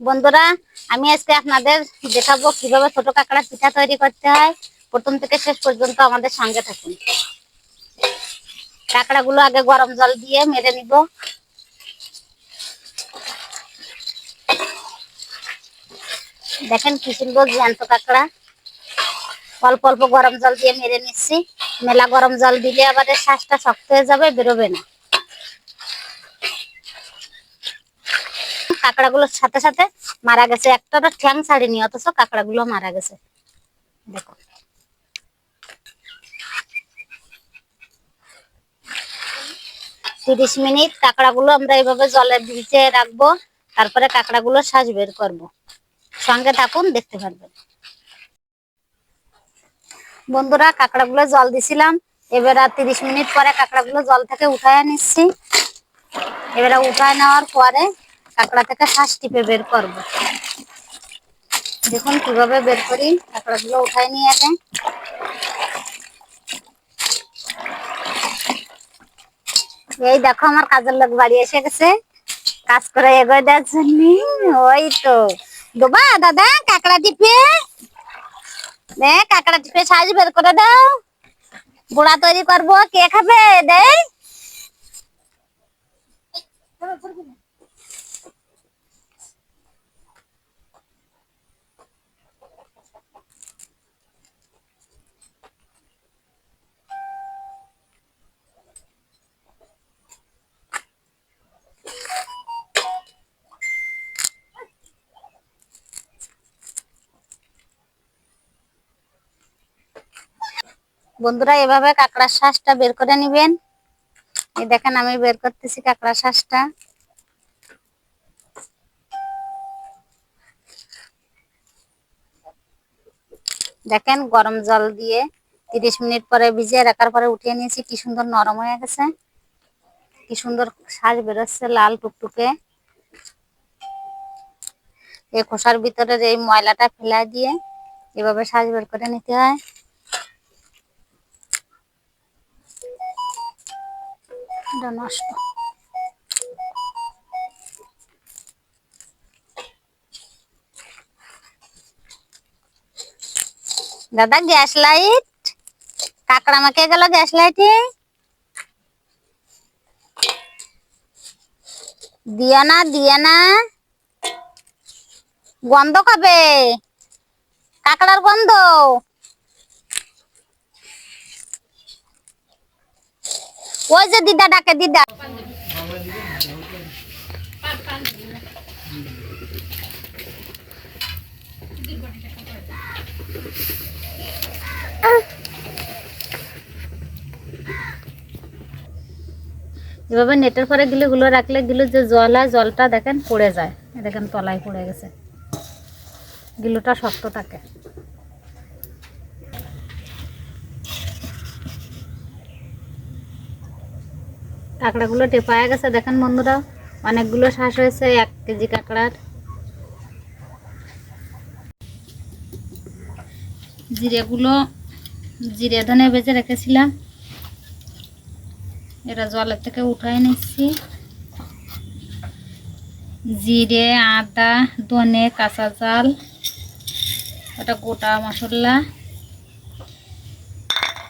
বন্ধুরা, আমি আজকে আপনাদের দেখাবো কীভাবে ছোট কাঁকড়া পিঠা তৈরি করতে হয়। প্রথম থেকে শেষ পর্যন্ত আমাদের সঙ্গে থাকুন। কাঁকড়াগুলো আগে গরম জল দিয়ে মেরে নিব। দেখেন কি সুন্দর জ্যান্ত কাঁকড়া। অল্প অল্প গরম জল দিয়ে মেরে নিচ্ছি। মেলা গরম জল দিলে আবার শ্বাসটা শক্ত হয়ে যাবে, বেরোবে না। কাঁকড়াগুলোর সাথে সাথে মারা গেছে। একটা ঠ্যাং ছাড়িনি, অথচ কাঁকড়াগুলো মারা গেছে। দেখো। তিরিশ মিনিট কাঁকড়াগুলো আমরা এইভাবে জলে ভিজে রাখব, তারপরে কাঁকড়াগুলো শ্বাস বের করব। সঙ্গে থাকুন, দেখতে পারবেন। বন্ধুরা, কাঁকড়াগুলো জল দিছিলাম। এবার আর তিরিশ মিনিট পরে কাঁকড়াগুলো জল থেকে উঠায় নিচ্ছি এবারে উঠায় নেওয়ার পরে কাঁকড়া থেকে শ্বাস টিপে বের করব। দেখুন কীভাবে বের করি, কাঁকড়াগুলো উঠায় নিয়ে আগে এই দেখো আমার কাজের লোক বাড়ি এসে গেছে। কাজ করে এগোয় দেওয়ার জন্য। ওই তো। দোবা, দাদা, কাঁকড়া টিপে। দে কাঁকড়া টিপে সাজ বের করে দাও। গুড়া তৈরি করব। কে খাবে? দেয় বন্ধুরা, এভাবে কাঁকড়ার শ্বাসটা বের করে নিবেন। এই দেখেন, আমি বের করতেছি কাঁকড়ার শ্বাসটা দেখেন, গরম জল দিয়ে তিরিশ মিনিট পরে ভিজিয়ে রাখার পরে উঠিয়ে নিয়েছি, কি সুন্দর নরম হয়ে গেছে। কি সুন্দর শ্বাস বেরোচ্ছে লাল টুকটুকে। এই খোসার ভিতরের এই ময়লাটা ফেলা দিয়ে এভাবে শ্বাস বের করে নিতে হয়। এটা নষ্ট। দাদা, গ্যাস লাইট? কাকড়া মাকে গেল গ্যাস লাইটে? দিয়া না দিয়া না। গন্ধ কবে? কাকড়ার গন্ধ? ওই যে দিদা ডাকে দিদা। এভাবে নেটের পরে গিলে গুলো রাখলে গিলো যে জল হয় জলটা দেখেন পড়ে যায়। দেখেন তলায় পড়ে গেছে। গিলোটা শক্ত থাকে। কাঁকড়াগুলো টেপায়া গেছে। দেখেন বন্ধুরা, অনেকগুলো শ্বাস হয়েছে, এক কেজি কাঁকড়ার। জিরেগুলো জিরে ধনে বেজে রেখেছিলাম। এটা জলের থেকে উঠাই নিচ্ছি। জিরে, আদা, ধনে, কাঁচা জাল ওটা গোটা মশলা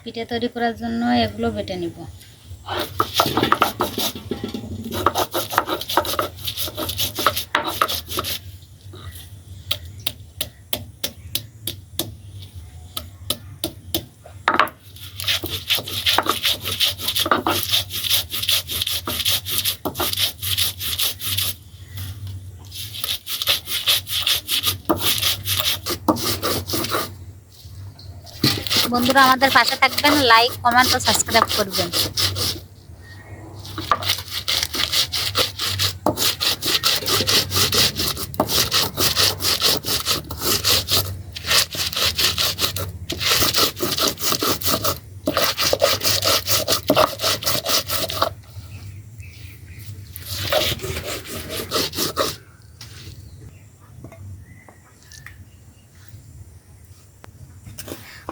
পিঠে তৈরি করার জন্য এগুলো বেটে নিব। বন্ধুরা আমাদের পাশে থাকবেন লাইক কমেন্ট ও সাবস্ক্রাইব করবেন।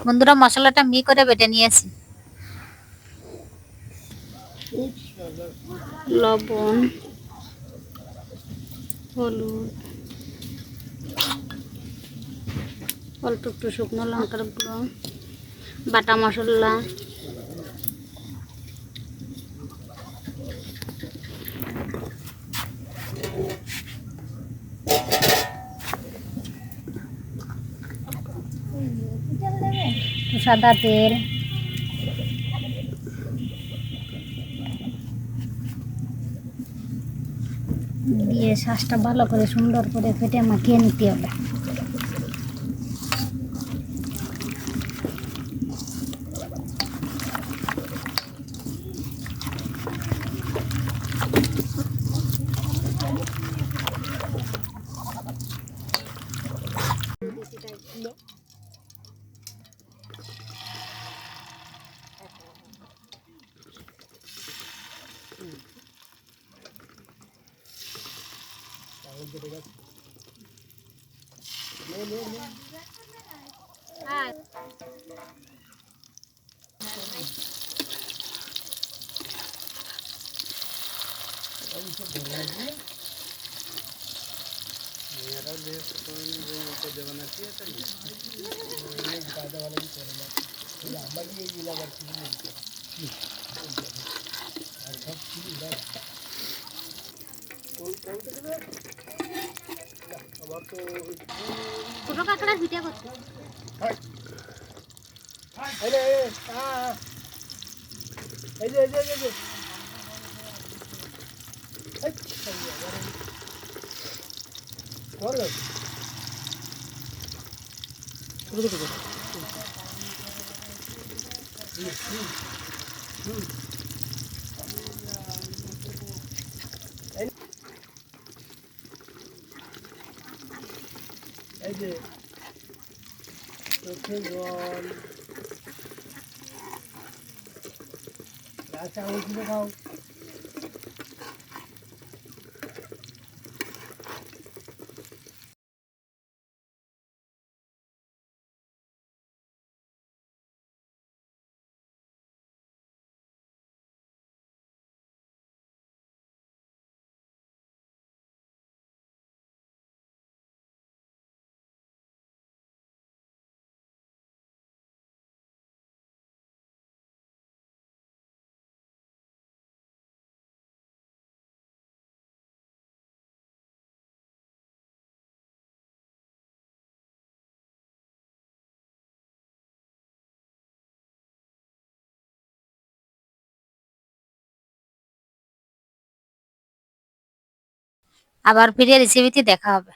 বন্ধুরা মশলাটা মি করে বেটে নিয়েছি। লবণ, হলুদ, অল্প একটু শুকনো লঙ্কার গুঁড়ো, বাটা মশলা একটু সাদা তেল দিয়ে শ্বাসটা ভালো করে সুন্দর করে ফেটে মাখিয়ে নিতে হবে। मेरा देश तो नहीं तो जमाना चाहिए था नहीं दादा वाला भी चलेगा लंबा भी यही लगा कि नहीं और सब चीज़ लगा कौन कौन से ছোট কাঁকড়া ভিটা করছে এই যে এই যে এই যে ছোট ছোট ছোট এই যে চোখে জল। রাস্তা আঙুল খাও আবার ফিরে রেসিপিটি দেখা হবে।